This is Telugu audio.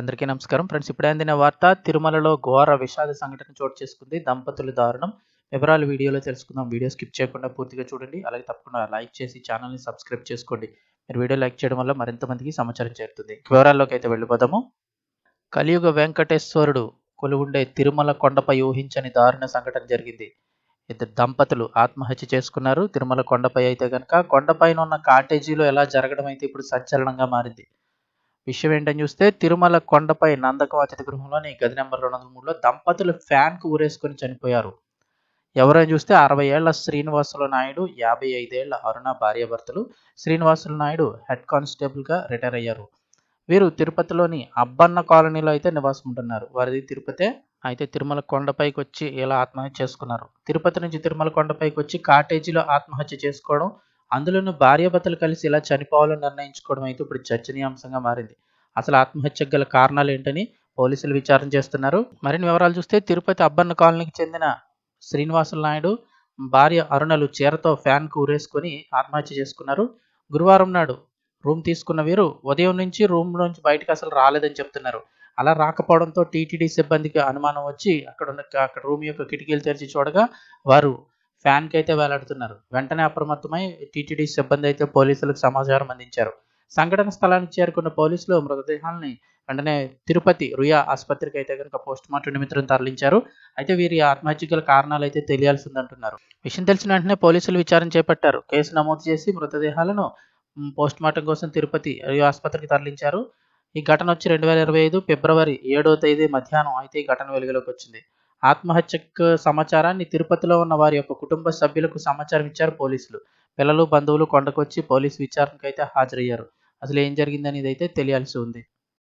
అందరికీ నమస్కారం. ఫ్రెండ్స్ ఇప్పుడే అందిన వార్త తిరుమలలో ఘోర విషాద సంఘటన చోటు చేసుకుంది. దంపతుల దారుణం. వివరాలు వీడియోలో తెలుసుకుందాం. వీడియో స్కిప్ చేయకుండా పూర్తిగా చూడండి. అలాగే తప్పకుండా లైక్ చేసి ఛానల్ని సబ్స్క్రైబ్ చేసుకోండి. మీరు వీడియో లైక్ చేయడం వల్ల మరింత మందికి సమాచారం చేరుతుంది. వివరాల్లోకి అయితే వెళ్ళిపోదాము. కలియుగ వెంకటేశ్వరుడు కొలువుండే తిరుమల కొండపై ఊహించని దారుణ సంఘటన జరిగింది. ఇద్దరు దంపతులు ఆత్మహత్య చేసుకున్నారు. తిరుమల కొండపై అయితే కనుక కొండపైన ఉన్న కాటేజీలో ఎలా జరగడం అయితే ఇప్పుడు సంచలనంగా మారింది. విషయం ఏంటని చూస్తే తిరుమల కొండపై నందక వసతి గృహంలోని గది నెంబర్ రెండు వందల మూడులో దంపతులు ఫ్యాన్కు ఊరేసుకొని చనిపోయారు. ఎవరైనా చూస్తే అరవై ఏళ్ళ శ్రీనివాసుల నాయుడు యాభై ఐదేళ్ళ అరుణ భార్యాభర్తలు శ్రీనివాసుల నాయుడు హెడ్ కానిస్టేబుల్గా రిటైర్ అయ్యారు. వీరు తిరుపతిలోని అబ్బన్న కాలనీలో అయితే నివాసం ఉంటున్నారు. వారిది తిరుపతే అయితే తిరుమల కొండపైకి వచ్చి ఇలా ఆత్మహత్య చేసుకున్నారు. తిరుపతి నుంచి తిరుమల కొండపైకి వచ్చి కాటేజీలో ఆత్మహత్య చేసుకోవడం అందులోనూ భార్యాభర్తలు కలిసి ఇలా చనిపోవాలని నిర్ణయించుకోవడం అయితే ఇప్పుడు చర్చనీయాంశంగా మారింది. అసలు ఆత్మహత్యకు గల కారణాలు ఏంటని పోలీసులు విచారణ చేస్తున్నారు. మరిన్ని వివరాలు చూస్తే తిరుపతి అబ్బన్న కాలనీకి చెందిన శ్రీనివాసుల నాయుడు భార్య అరుణలు చీరతో ఫ్యాన్కు ఉరేసుకొని ఆత్మహత్య చేసుకున్నారు. గురువారం నాడు రూమ్ తీసుకున్న వీరు ఉదయం నుంచి రూమ్ నుంచి బయటకు అసలు రాలేదని చెప్తున్నారు. అలా రాకపోవడంతో టీటీడీ సిబ్బందికి అనుమానం వచ్చి అక్కడ ఉన్న అక్కడ రూమ్ యొక్క కిటికీలు తెరిచి చూడగా వారు ఫ్యాన్కి అయితే వేలాడుతున్నారు. వెంటనే అప్రమత్తమై టీటీడీ సిబ్బంది అయితే పోలీసులకు సమాచారం అందించారు. సంఘటన స్థలానికి చేరుకున్న పోలీసులు మృతదేహాలని వెంటనే తిరుపతి రుయా ఆసుపత్రికి అయితే కనుక పోస్ట్ మార్టం నిమిత్తం తరలించారు. అయితే వీరి ఆత్మహత్య గల కారణాలు అయితే తెలియాల్సి ఉందంటున్నారు విషయం తెలిసిన వెంటనే పోలీసులు విచారణ చేపట్టారు. కేసు నమోదు చేసి మృతదేహాలను పోస్ట్ మార్టం కోసం తిరుపతి రుయా ఆసుపత్రికి తరలించారు. ఈ ఘటన వచ్చి రెండు వేల ఇరవై ఐదు ఫిబ్రవరి ఏడో తేదీ మధ్యాహ్నం అయితే ఈ ఘటన వెలుగులోకి వచ్చింది. ఆత్మహత్యకు సమాచారాన్ని తిరుపతిలో ఉన్న వారి యొక్క కుటుంబ సభ్యులకు సమాచారం ఇచ్చారు పోలీసులు. పిల్లలు బంధువులు కొండకొచ్చి పోలీసు విచారణకు అయితే హాజరయ్యారు. అసలు ఏం జరిగిందనేది అయితే తెలియాల్సి ఉంది.